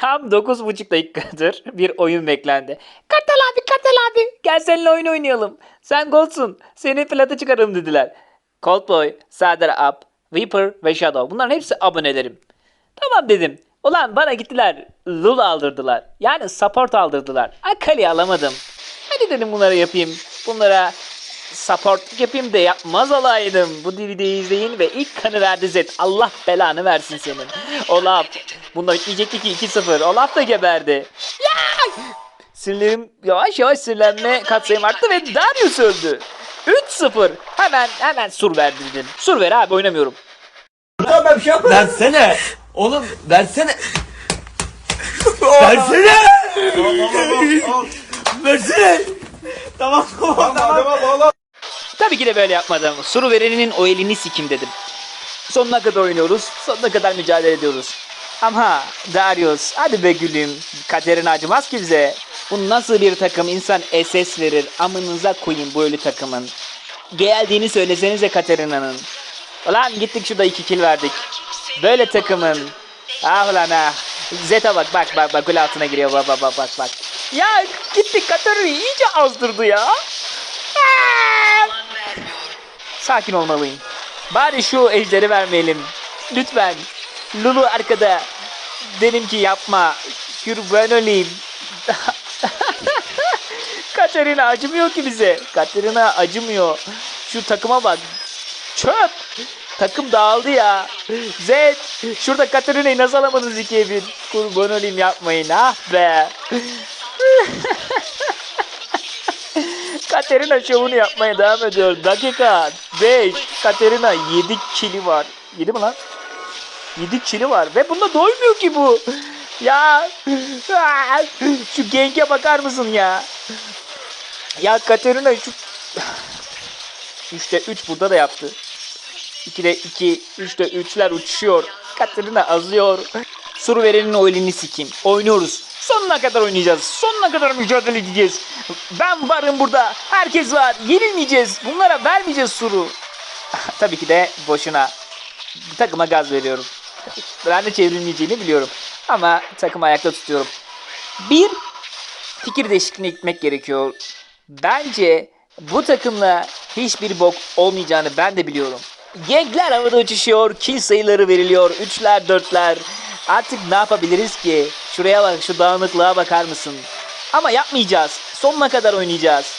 Tam 9,5 dakikadır bir oyun beklendi. Kartal abi Kartal abi gel seninle oyun oynayalım. Sen Gold'sun seni plata çıkaralım dediler. Coldboy, Sadar Up, Viper ve Shadow bunların hepsi abonelerim. Tamam dedim. Ulan bana gittiler Lul aldırdılar. Yani support aldırdılar. Akali alamadım. Hadi dedim bunları yapayım. Bunlara support yapayım da yapmaz olaydım. Bu DVD'yi izleyin ve ilk kanı verdi Zed. Allah belanı versin senin. Olaf. Bunlar bitmeyecekti ki 2-0. Olaf da geberdi. Ya! Sinirlerim yavaş yavaş sinirlenme katsayım arttı ve Darius öldü. 3-0. Hemen hemen sur ver dedim. Sur ver abi oynamıyorum. Ben bir şey yapmadım. Versene. Oğlum versene. versene. versene. Tamam tamam tamam. Tabii ki de böyle yapmadım. Suru vereninin o elini sikim dedim. Sonuna kadar oynuyoruz. Sonuna kadar mücadele ediyoruz. Ama Darius hadi be gülüm. Kaderin acımaz ki bize. Bu nasıl bir takım insan SS verir. Amınıza koyayım bu ölü takımın. Geldiğini söylesenize Katerina'nın. Ulan gittik şurada iki kill verdik. Böyle takımın. Ah ulan ah. Zeta bak bak bak bak gol altına giriyor bak bak bak bak. Ya gittik Katerina iyice azdırdı ya. Sakin olmalıyım. Bari şu ejderi vermeyelim. Lütfen. Lulu arkada. Dedim ki yapma. Kurban olayım. Katerina acımıyor ki bize. Katerina acımıyor. Şu takıma bak. Çöp. Takım dağıldı ya. Zed. Şurada Katerina'yı nasıl alamadınız ikiye bir? Kurban olayım yapmayın. Ah be. Katerina şovunu yapmaya devam ediyor. Dakika 5. Katerina 7 kili var. 7 mi lan? 7 kili var ve bunda doymuyor ki bu. Ya şu genge bakar mısın ya? Ya Katerina şu 3'te 3 burada da yaptı. 2'de 2, 3'te 3'ler uçuşuyor. Katerina azıyor. Sur verenin o elini sikeyim. Oynuyoruz. Sonuna kadar oynayacağız. Sonuna kadar mücadele edeceğiz. Ben varım burada. Herkes var. Yenilmeyeceğiz. Bunlara vermeyeceğiz suru. Tabii ki de boşuna. Takıma gaz veriyorum. Ben de çevrilmeyeceğini biliyorum. Ama takımı ayakta tutuyorum. Bir fikir değişikliğine gitmek gerekiyor. Bence bu takımla hiçbir bok olmayacağını ben de biliyorum. Gengler havada uçuşuyor, kill sayıları veriliyor, üçler dörtler. Artık ne yapabiliriz ki? Şuraya bak, şu dağınıklığa bakar mısın? Ama yapmayacağız. Sonuna kadar oynayacağız.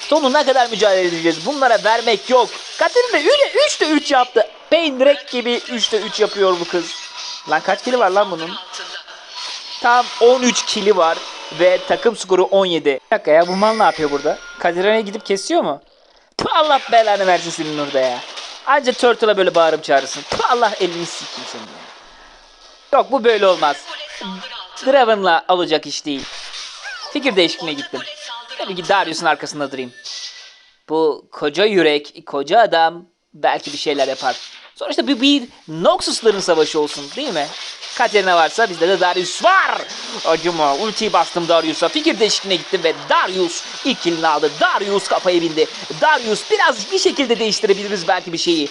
Sonuna kadar mücadele edeceğiz. Bunlara vermek yok. Katerina 3'te 3 yaptı. Peynirek gibi 3'te 3 yapıyor bu kız. Lan kaç kili var lan bunun? Tam 13 kili var ve takım skoru 17. Bir dakika ya bu mal ne yapıyor burada? Kadire'ye gidip kesiyor mu? Tüh, Allah belanı versin senin orada ya. Anca Turtle'a böyle bağırıp çağırırsın. Tüh, Allah elini sikeyim senin ya. Yok bu böyle olmaz. Draven'la alacak iş değil. Fikir değişikliğine gittim. Tabii ki Darius'un arkasında durayım. Bu koca yürek, koca adam belki bir şeyler yapar. Sonuçta bir, bir Noxus'ların savaşı olsun değil mi? Katerina varsa bizde de Darius var. Acıma ultiyi bastım Darius'a. Fikir değişikliğine gittim ve Darius ilk kilini aldı. Darius kafaya bindi. Darius biraz bir şekilde değiştirebiliriz belki bir şeyi.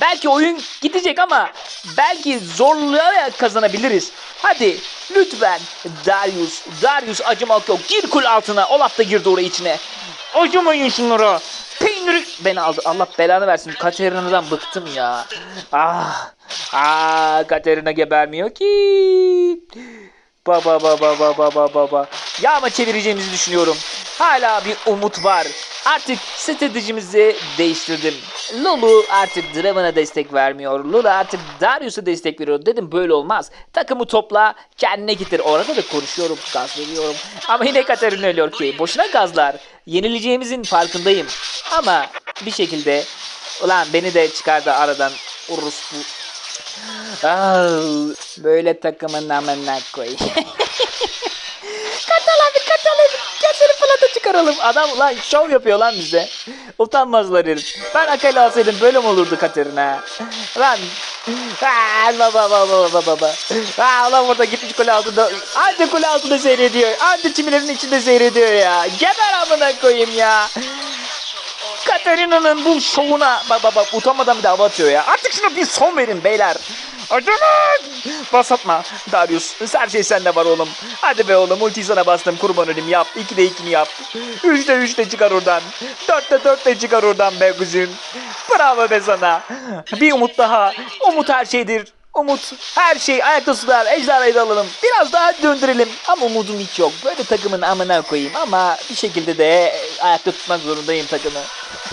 Belki oyun gidecek ama belki zorlayarak kazanabiliriz. Hadi lütfen Darius, Darius acımak yok. Gir kul altına. Olaf da girdi oraya içine. Acımayın şunlara. Peyniri beni aldı. Allah belanı versin. Katerina'dan bıktım ya. Ah. Ah Katerina gebermiyor ki. Baba baba baba baba baba. Ya ama çevireceğimizi düşünüyorum. Hala bir umut var. Artık stratejimizi değiştirdim. Lulu artık Draven'a destek vermiyor. Lulu artık Darius'a destek veriyor. Dedim böyle olmaz. Takımı topla kendine getir. Orada da konuşuyorum. Gaz veriyorum. Ama yine Katarina ölüyor ki. Boşuna gazlar. Yenileceğimizin farkındayım. Ama bir şekilde ulan beni de çıkardı aradan. Urus Ah, böyle takımın amına koy. Katal abi katal abi. Seni plata çıkaralım. Adam lan şov yapıyor lan bize. Utanmazlar herif. Ben Akali alsaydım böyle mi olurdu Katerina? Lan. Aa, baba baba baba baba. Aa, lan burada gitmiş kule altında. Anca kule altında seyrediyor. Anca çimilerin içinde seyrediyor ya. Geber amına koyayım ya. Katerina'nın bu şovuna bak bak bak utanmadan bir de hava atıyor ya. Artık şuna bir son verin beyler. Acımak! Bas atma. Darius her şey sende var oğlum. Hadi be oğlum ultiyi sana bastım kurban olayım yap. 2'de 2'ni yap. 3'de 3'te çıkar oradan. 4'te 4'te çıkar oradan be kuzum. Bravo be sana. Bir umut daha. Umut her şeydir. Umut her şey ayakta tutar. Ejderhayı da alalım. Biraz daha döndürelim. Ama umudum hiç yok. Böyle takımın amına koyayım. Ama bir şekilde de ayakta tutmak zorundayım takımı.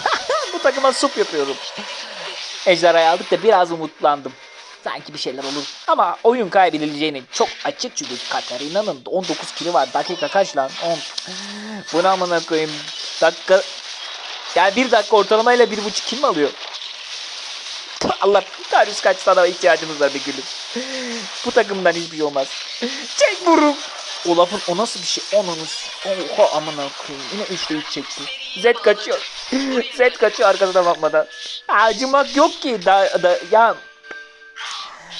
Bu takıma sup yapıyorum. Ejderhayı aldık da biraz umutlandım. Sanki bir şeyler olur. Ama oyun kaybedileceğini çok açık çünkü Katarina'nın 19 kili var. Dakika kaç lan? 10. Bunu amına koyayım. Dakika... Yani bir dakika ortalamayla bir buçuk kill mi alıyor? Allah Darius kaç sana ihtiyacımız var bir gülüm. Bu takımdan hiçbir şey olmaz. Çek vurum. Olaf'ın o nasıl bir şey? Onunuz. Oha amına koyayım. Yine 3'te 3 çekti. Zed kaçıyor. Zed kaçıyor arkasına bakmadan. Acımak yok ki. Da, da, ya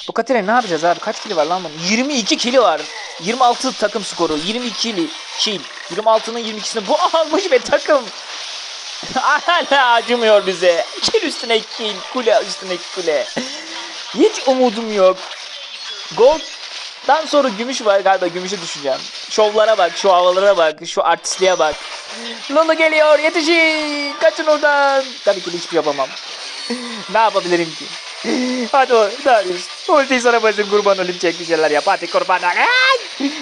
bu Katerina ne yapacağız abi? Kaç kili var lan bunun? 22 kili var. 26 takım skoru. 22 kili. Kill. 26'nın 22'sini bu almış ve takım. Hala acımıyor bize. Kill üstüne kill. Kule üstüne kule. Hiç umudum yok. Gold'dan sonra gümüş var galiba gümüşe düşeceğim. Şovlara bak, şu havalara bak, şu artistliğe bak. Lolo geliyor, yetişin, kaçın oradan. Tabii ki hiçbir şey yapamam. ne yapabilirim ki? Hadi o Darius. Ultiyi sana basayım kurban olayım çek bir şeyler yap. Hadi kurban!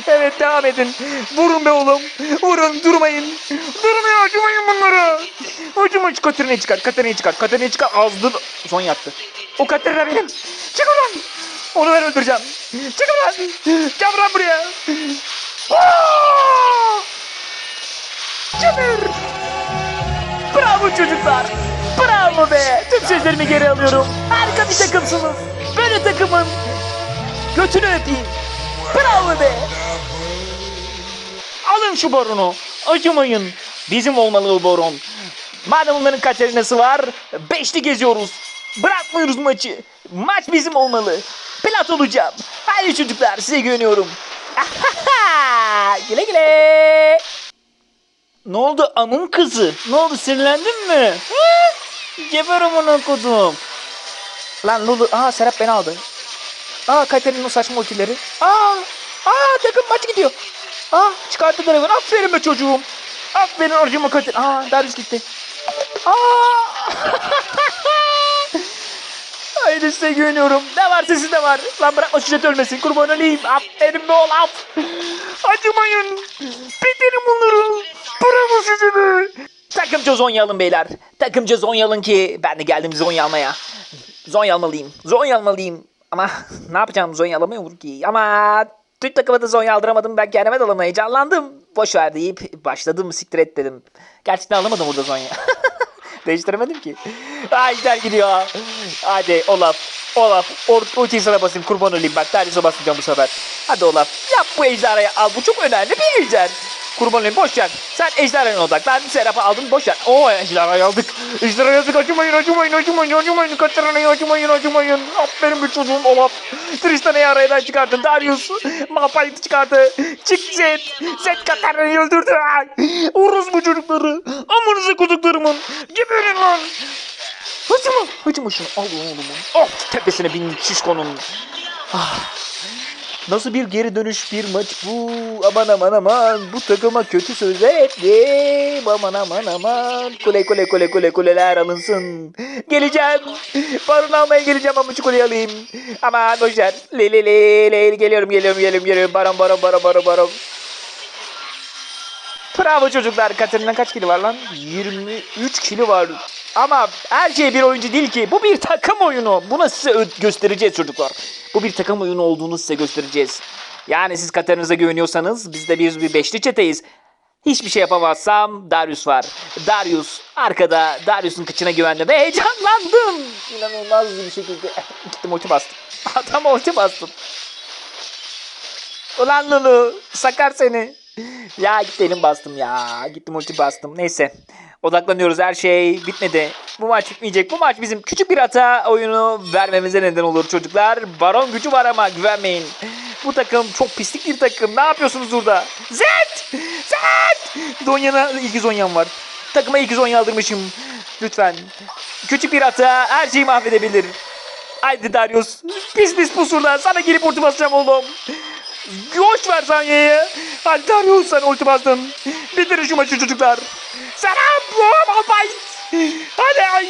Evet devam edin. Vurun be oğlum. Vurun durmayın. Durmuyor acımayın bunlara. Acıma Katerina'yı çıkar. Katerina'yı çıkar. Katerina'yı çıkar. Azdır. Son yattı. O Katerina benim. Çık oradan. Onu ben öldüreceğim. Çık oradan. Gel buradan buraya. Caner. Bravo çocuklar. Bravo be. Tüm sözlerimi geri alıyorum. Harika bir takımsınız. Takımın götünü öpeyim. Bravo be. Alın şu baronu. Acımayın. Bizim olmalı o baron. Madem onların Katerina'sı var. Beşli geziyoruz. Bırakmıyoruz maçı. Maç bizim olmalı. Plat olacağım. Hadi çocuklar size güveniyorum. güle güle. Ne oldu amın kızı? Ne oldu sinirlendin mi? Hı? Geberim onu kudum. Lan Lulu. Aa Serap beni aldı. Aa Katerina o saçma ultileri. Aa. Aa takım maç gidiyor. Aa çıkarttı Dragon. Aferin be çocuğum. Aferin harcıma Katerina. Aa Darius gitti. Aa. Haydi size güveniyorum. Ne varsa sizde var. Lan bırakma şiddet ölmesin. Kurban olayım. Aferin be Olaf. Acımayın. Bitirin bunları. Bravo size be. Takımca Zonya alın beyler. Takımca Zonya alın ki ben de geldim Zonya almaya. Zonya almalıyım. Zonya almalıyım. Ama ne yapacağım Zonya alamıyorum ki. Ama Türk takımı da Zonya aldıramadım. Ben kendime de alamaya heyecanlandım. Boş ver deyip başladım siktir et dedim. Gerçekten alamadım burada Zonya. Değiştiremedim ki. Gider gidiyor. Hadi Olaf. Olaf. Or ultiyi sana basayım kurban olayım bak. Darius'a basmayacağım bu sefer. Hadi Olaf. Yap bu ejderhayı al. Bu çok önemli bir ejder. Kurban olayım boş ver. Sen ejderhaya odaklan. Serap'ı aldın boş ver. Oo ejderhayı aldık. Ejderhayı aldık. Acımayın acımayın acımayın acımayın. Kaçırmayın acımayın acımayın. Aferin bir çocuğum Olaf. Tristan'ı arayadan çıkardın. Darius. Malphite çıkardı. Çık Zed. Zed Katarina'yı öldürdü. Uruz bu çocukları. Amınıza kuduklarımın. Geberin lan. Hacıma. Hacıma şunu. Al oğlum onu. Of tepesine bin şişkonun. Ah. Nasıl bir geri dönüş bir maç bu? Aman aman aman bu takıma kötü sözler ettim. Aman aman aman. Kule kule kule kule kuleler alınsın. Geleceğim. Baron almaya geleceğim ama şu alayım. Aman boşver. Le le le le geliyorum geliyorum geliyorum geliyorum. Baron baron baron baron baron. Bravo çocuklar. Katerina kaç kilo var lan? 23 kilo var. Ama her şey bir oyuncu değil ki. Bu bir takım oyunu. Bunu size göstereceğiz çocuklar. Bu bir takım oyunu olduğunu size göstereceğiz. Yani siz Katerina'za güveniyorsanız biz de biz bir beşli çeteyiz. Hiçbir şey yapamazsam Darius var. Darius arkada Darius'un kıçına güvendim ve heyecanlandım. İnanılmaz bir şekilde gittim ulti bastım. Adam ulti bastım. Ulan Lulu sakar seni. Ya gitti elim bastım ya. Gittim ulti bastım. Neyse. Odaklanıyoruz her şey bitmedi. Bu maç bitmeyecek. Bu maç bizim küçük bir hata oyunu vermemize neden olur çocuklar. Baron gücü var ama güvenmeyin. Bu takım çok pislik bir takım. Ne yapıyorsunuz burada? Zed! Zed! Zonya'na ilk Zonya'm var. Takıma ilk Zonya aldırmışım. Lütfen. Küçük bir hata her şeyi mahvedebilir. Haydi Darius. Pis pis pusurlar. Sana gelip ulti basacağım oğlum. Yoş ver Zanya'ya. Hadi Darius sen ulti bastın. Bitirin şu maçı çocuklar. Selam. Oh, Malphite. Hadi ay.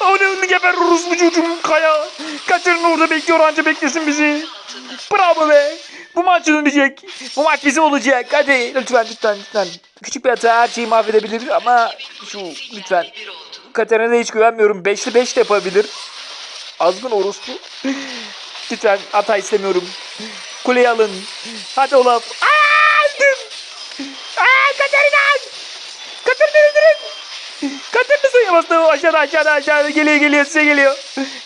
Onu gebeririz bu çocuğum kaya. Kaçırın orada bekliyor anca beklesin bizi. Bravo be. Bu maç dönecek. Bu maç bizim olacak. Hadi lütfen lütfen lütfen. Küçük bir hata her şeyi mahvedebilir ama şu lütfen. Katerina'da hiç güvenmiyorum. Beşli beş de yapabilir. Azgın orospu. lütfen hata istemiyorum. Kuleyi alın. Hadi Olaf. Aa, öldüm. Aa, Katerina. Katerina suya bastı. Aşağıda aşağıda aşağıda geliyor geliyor size geliyor.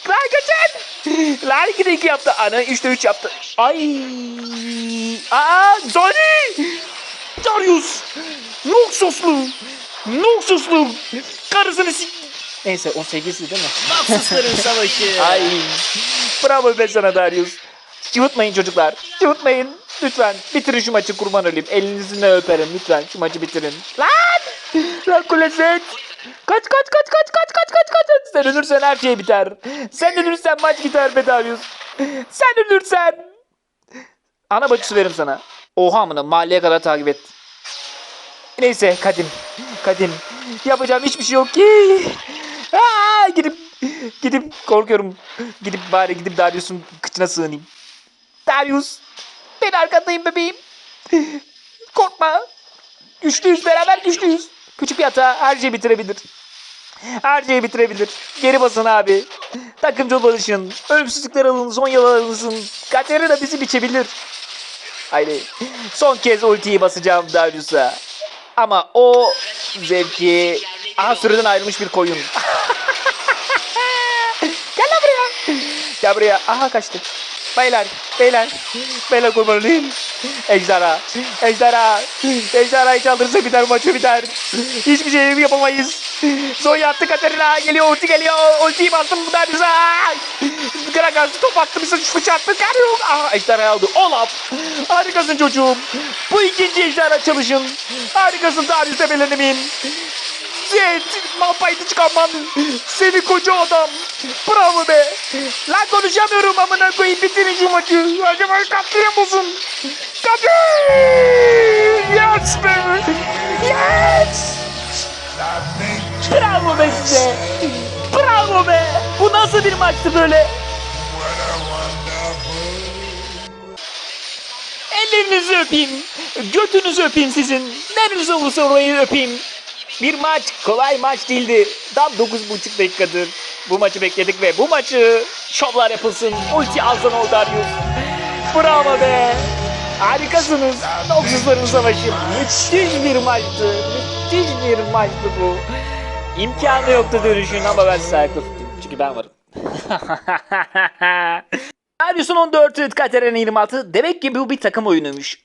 Lan kaçın. Lan 2'de 2 yaptı. Ana 3'te 3 yaptı. Ay. Aa Zoni. Darius. Noxuslu. Noxuslu. Karısını sik... Neyse o sevgilisi değil mi? Mahsusların savaşı. Ay. Bravo be sana Darius. Cıvıtmayın çocuklar. Cıvıtmayın. Lütfen bitirin şu maçı kurban olayım. Elinizle öperim lütfen şu maçı bitirin. Lan! Lan Kuleset! Kaç kaç kaç kaç kaç kaç kaç kaç. Sen ölürsen her şey biter. Sen ölürsen maç gider be Darius. Sen ölürsen. Ana bacısı veririm sana. Oha amına mahalleye kadar takip et. Neyse Kadim. Kadim. Yapacağım hiçbir şey yok ki. Aa, gidip gidip korkuyorum. Gidip bari gidip Darius'un kıçına sığınayım. Darius. Ben arkandayım bebeğim. Korkma. Güçlüyüz beraber güçlüyüz. Küçük bir hata her şeyi bitirebilir. Her şeyi bitirebilir. Geri basın abi. Takımcı barışın. Ölümsüzlükler alın. Son yalan alınsın. Katerina bizi biçebilir. Haydi. Son kez ultiyi basacağım Darius'a. Ama o zevki aha sürüden ayrılmış bir koyun. Gel lan buraya. Gel buraya. Aha kaçtı. Beyler, beyler, beyler kurban olayım. Ejderha, ejderha, ejderhayı çaldırırsa biter maçı biter. Hiçbir şey yapamayız. Zonya attı Katerina geliyor ulti geliyor. Ultiyi bastım bu da bize. Gragas top attı bize şu çarptı. Geliyor. Aha ejderha aldı. Olaf. Harikasın çocuğum. Bu ikinci ejderha çalışın. Harikasın Darius tepelenimin. Zed, Malphite'i çıkarman. Seni koca adam. Bravo be. Lan konuşamıyorum amına koyayım bitirin şu maçı. Acaba katliam olsun. Katliam. Yes be. Yes. Bravo be size. Bravo be. Bu nasıl bir maçtı böyle? Ellerinizi öpeyim. Götünüzü öpeyim sizin. Nerenize olursa orayı öpeyim. Bir maç kolay maç değildi. Tam 9,5 dakikadır bu maçı bekledik ve bu maçı şovlar yapılsın. Ulti alsın o Darius. Bravo be. Harikasınız. Noxusların savaşı. Müthiş bir maçtı. Müthiş bir maçtı bu. İmkanı yoktu dönüşün ama ben size ayakta tuttum. Çünkü ben varım. Darius'un 14, Katerina 26. Demek ki bu bir takım oyunuymuş.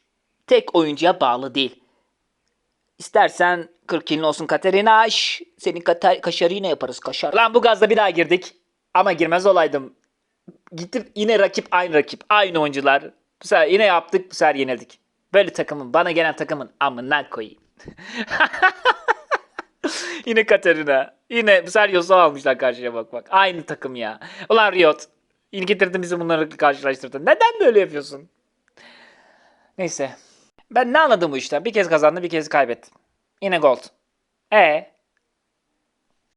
Tek oyuncuya bağlı değil. İstersen 40 kilin olsun Katerina. Şş, senin kata- kaşarı yine yaparız kaşar. Lan bu gazla bir daha girdik. Ama girmez olaydım. Gittim yine rakip aynı rakip. Aynı oyuncular. Bu sefer yine yaptık bu sefer yenildik. Böyle takımın bana gelen takımın amına koyayım. yine Katerina. Yine bu sefer Yosu almışlar karşıya bak bak. Aynı takım ya. Ulan Riot. Yine getirdin bizi bunları karşılaştırdın. Neden böyle yapıyorsun? Neyse. Ben ne anladım bu işten? Bir kez kazandı bir kez kaybettim. Yine gold. E